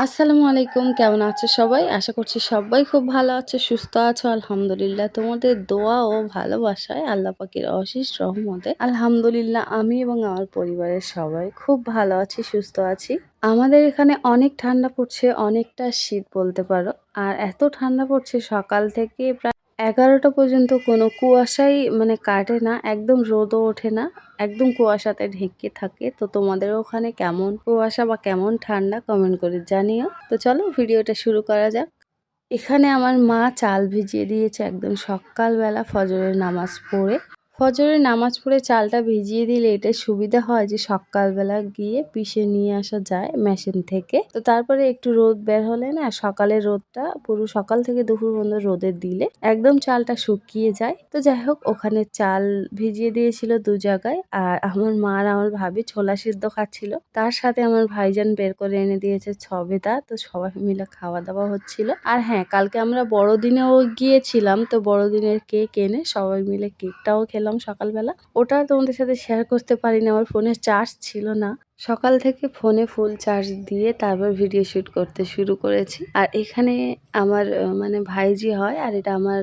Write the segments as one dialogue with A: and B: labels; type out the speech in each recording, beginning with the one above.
A: আসসালামু আলাইকুম, কেমন আছো সবাই? আশা করছি সবাই খুব ভালো আছে, সুস্থ আছো, আলহামদুলিল্লাহ। তোমাদের দোয়া ও ভালোবাসায় আল্লাহ পাখির অশেষ রহমতে। আলহামদুলিল্লাহ, আমি এবং আমার পরিবারের সবাই খুব ভালো আছি, সুস্থ আছি। আমাদের এখানে অনেক ঠান্ডা পড়ছে, অনেকটা শীত বলতে পারো। আর এত ঠান্ডা পড়ছে সকাল থেকে প্রায় এগারোটা পর্যন্ত কোনো কুয়াশাই মানে কাটে না, একদম রোদও ওঠে না। একদম কুয়াশাতে ঢেকে থাকে। তো তোমাদের ওখানে কেমন কুয়াশা বা কেমন ঠান্ডা কমেন্ট করে জানিও। তো চলো ভিডিওটা শুরু করা যাক। এখানে আমার মা চাল ভিজিয়ে দিয়েছে একদম সকালবেলা ফজরের নামাজ পড়ে। ফজরের নামাজ পড়ে চালটা ভিজিয়ে দিলে এটা সুবিধা হয় যে সকালবেলা গিয়ে পিষে নিয়ে আসা যায় মেশিন থেকে। তো তারপরে একটু রোদ বের হলে না সকালের রোদটা পুরো সকাল থেকে দুপুর পর্যন্ত রোদে দিলে একদম চালটা শুকিয়ে যায়। তো যাই হোক, ওখানে চাল ভিজিয়ে দিয়েছিল দু জায়গায় আর আমার মা আর আমার ভাবি ছোলা সিদ্ধ খাচ্ছিল। তার সাথে আমার ভাইজান বের করে এনে দিয়েছে ছবেদা। তো সবাই মিলে খাওয়া দাওয়া হচ্ছিল। আর হ্যাঁ কালকে আমরা বড়দিনেও গিয়েছিলাম, তো বড়দিনের কেক এনে সবাই মিলে কেকটাও খেলাম। সকালবেলা। ওটা তোমাদের সাথে শেয়ার করতে পারিনি, আমার ফোনে চার্জ ছিল না। সকাল থেকে ফোনে ফুল চার্জ দিয়ে তারপর ভিডিও শ্যুট করতে শুরু করেছি। আর এখানে আমার মানে ভাইজি হয় আর এটা আমার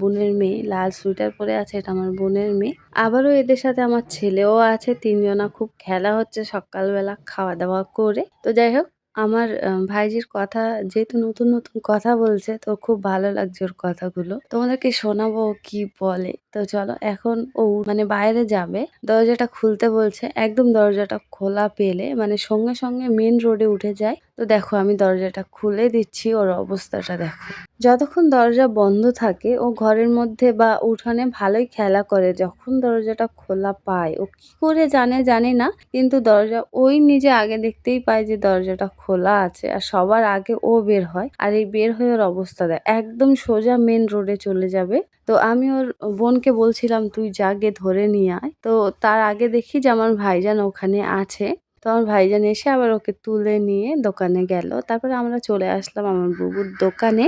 A: বোনের মেয়ে, লাল সুইটার পরে আছে, এটা আমার বোনের মেয়ে। আবারও এদের সাথে আমার ছেলেও আছে, তিনজনা খুব খেলা হচ্ছে সকালবেলা খাওয়া দাওয়া করে। তো যাই হোক আমার ভাইজির কথা, যেহেতু নতুন নতুন কথা বলছে, তো খুব ভালো লাগছে ওর কথাগুলো। তোমাদেরকে শোনাবো কি বলে? তো চলো, এখন ও মানে বাইরে যাবে। দরজাটা খুলতে বলছে, একদম দরজাটা খোলা পেলে মানে সঙ্গে সঙ্গে মেন রোডে উঠে যায়। তো দেখো, আমি দরজাটা খুলে দিচ্ছি, ওর অবস্থাটা দেখো। যতক্ষণ দরজা বন্ধ থাকে, ও ঘরের মধ্যে বা উঠানে ভালোই খেলা করে, যখন দরজাটা খোলা পায়। ও কি করে জানে জানি না, কিন্তু দরজা ওই নিজে আগে দেখতেই পায় যে দরজাটা খোলা আছে আর সবার আগে ও বের হয় আর এই বের হয়ে ওর অবস্থা দেয় একদম সোজা মেন রোডে চলে যাবে। তো আমি ওর বোনকে বলছিলাম, তুই যা গে ধরে নিয়ে আয়। তো তার আগে দেখি যে আমার ভাইজান ওখানে আছে। তো আমার ভাইজান এসে আবার ওকে তুলে নিয়ে দোকানে গেল। তারপরে আমরা চলে আসলাম আমার বুবুর দোকানে।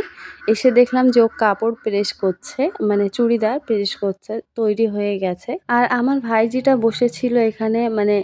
A: এসে দেখলাম যে ও কাপড় প্রেস করছে মানে চুড়িদার প্রেস করছে, তৈরি হয়ে গেছে। আর আমার ভাইজিটা বসেছিল এখানে মানে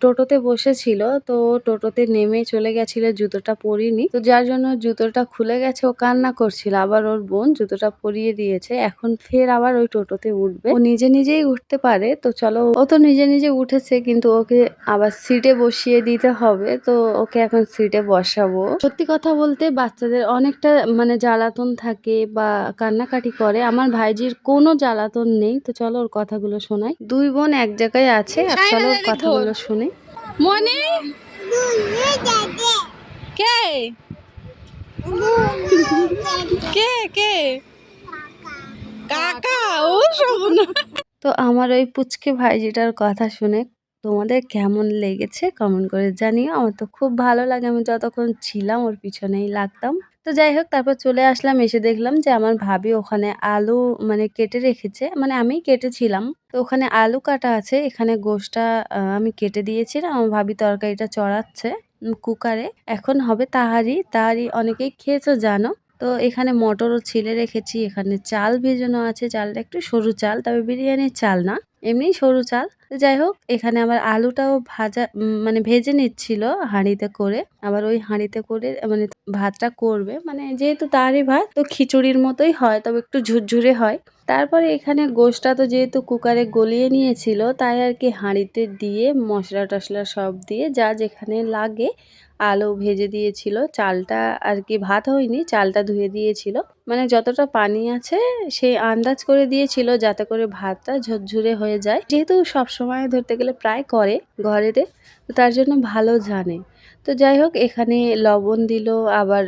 A: টোটোতে বসেছিল, তো টোটোতে নেমে চলে গেছিল, জুতোটা পরিনি। তো যার জন্য জুতোটা খুলে গেছে, ও কান্না করছিল। আবার ওর বোন জুতোটা পরিয়ে দিয়েছে। এখন ফের আবার ওই টোটোতে উঠবে। ও নিজে নিজেই উঠতে পারে, তো চলো। ও তো নিজে নিজে উঠেছে, কিন্তু ওকে আবার সিটে বসিয়ে দিতে হবে তো ওকে এখন সিটে বসাবো। সত্যি কথা বলতে বাচ্চাদের অনেকটা মানে জ্বালাতন থাকে বা কান্নাকাটি করে। আমার ভাইজির কোনো জ্বালাতন নেই তো চলো ওর কথাগুলো শোনাই। দুই বোন এক জায়গায় আছে আর চলো ওর কথাগুলো শুনি। মনে? কে? কে কে? কাকা। ও শোভনা তো আমার ওই পুচকে ভাইজিটার কথা শুনে তোমাদের কেমন লেগেছে কমেন্ট করে জানিও। আমার তো খুব ভালো লাগে আমি যতক্ষণ ছিলাম ওর পিছনেই লাগতাম। তো যাই হোক তারপর চলে আসলাম এসে দেখলাম যে আমার ভাবি ওখানে আলু মানে কেটে রেখেছে মানে আমি কেটেছিলাম। তো ওখানে আলু কাটা আছে এখানে আহ, আমি কেটে দিয়েছিলাম আমার ভাবি তরকারিটা চড়াচ্ছে কুকারে। এখন হবে তাহারি তাহারি অনেকেই খেয়েছো জানো? তো এখানে মটরও ছিলে রেখেছি, এখানে চাল ভেজানো আছে, চালটা একটু সরু চাল, তবে বিরিয়ানির চাল না, এমনি সরু চাল। যাই হোক, এখানে আবার আলুটাও ভাজা মানে ভেজে নিচ্ছিল হাঁড়িতে করে, আবার ওই হাঁড়িতে করে মানে ভাতটা করবে মানে যেহেতু তারই ভাত, তো খিচুড়ির মতোই হয়, তবে একটু ঝুরঝুরে হয়। তারপরে এখানে গোশটা তো যেহেতু কুকারে গলিয়ে নিয়েছিল, তাই আর কি হাঁড়িতে দিয়ে মশলা টশলা সব দিয়ে যা যেখানে লাগে আলু ভেজে দিয়েছিল, চালটা আর কি ভাত হয়নি, চালটা ধুয়ে দিয়েছিল। মানে যতটা পানি আছে সেই আন্দাজ করে দিয়েছিল যাতে করে ভাতটা ঝরঝরে হয়ে যায়। যেহেতু সব সময় ধরতে গেলে প্রায় করে ঘরেতে, তো তার জন্য ভালো জানে। তো যাই হোক, এখানে লবণ দিল, আবার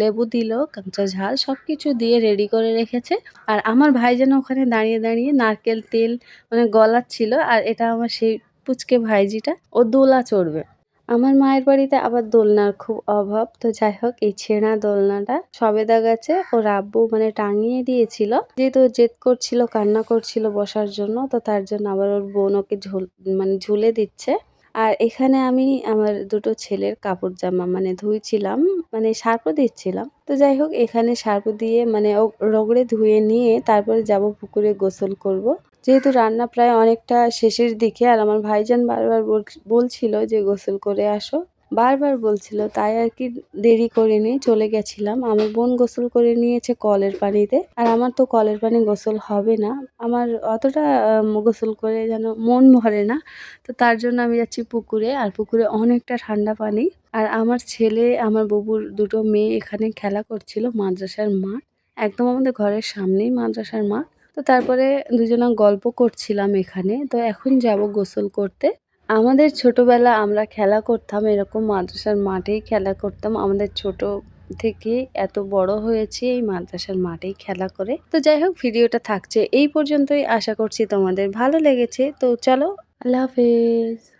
A: লেবু দিল, কাঁচা ঝাল সব কিছু দিয়ে রেডি করে রেখেছে। আর আমার ভাই যেন ওখানে দাঁড়িয়ে দাঁড়িয়ে নারকেল তেল মানে গলাচ্ছিল, আর এটা আমার সেই পুচকে ভাইজিটা, ও দোলা চড়বে। আমার মায়ের বাড়িতে আবার দোলনার খুব অভাব। তো যাই হোক, এই ছেঁড়া দোলনাটা সবেদা গাছে ওর আব্বু মানে টাঙিয়ে দিয়েছিল। যেহেতু জেদ করছিল, কান্না করছিল বসার জন্য, তো তার জন্য আবার ওর বোন ওকে ঝুল মানে ঝুলে দিচ্ছে। আর এখানে আমি আমার দুটো ছেলের কাপড় জামা মানে ধুইছিলাম মানে সার্পও দিচ্ছিলাম। তো যাই হোক, এখানে সার্প দিয়ে মানে ও রগড়ে ধুয়ে নিয়ে তারপরে যাব পুকুরে গোসল করব। যেহেতু রান্না প্রায় অনেকটা শেষের দিকে আর আমার ভাইজান বারবার বল- বলছিল যে, গোসল করে আসো। বারবার বলছিল, তাই আর কি দেরি করে নিয়ে চলে গেছিলাম। আমার বোন গোসল করে নিয়েছে কলের পানিতে আর আমার তো কলের পানি গোসল হবে না। আমার অতটা গোসল করে যেন মন ভরে না। তো তার জন্য আমি যাচ্ছি পুকুরে আর পুকুরে অনেকটা ঠান্ডা পানি। আর আমার ছেলে, আমার বুবুর দুটো মেয়ে এখানে খেলা করছিল, মাদ্রাসার মাঠ। একদম আমাদের ঘরের সামনেই মাদ্রাসার মাঠ। তো তারপরে দুজনা গল্প করছিলাম এখানে। তো এখন যাব গোসল করতে। আমাদের ছোটবেলা আমরা খেলা করতাম, এরকম মাদ্রাসার মাঠেই খেলা করতাম। আমাদের ছোট থেকে এত বড় হয়েছে, এই মাদ্রাসার মাঠেই খেলা করে। তো যাই হোক, ভিডিওটা থাকছে এই পর্যন্তই। আশা করছি তোমাদের ভালো লেগেছে। তো চলো, আল্লাহ হাফেজ।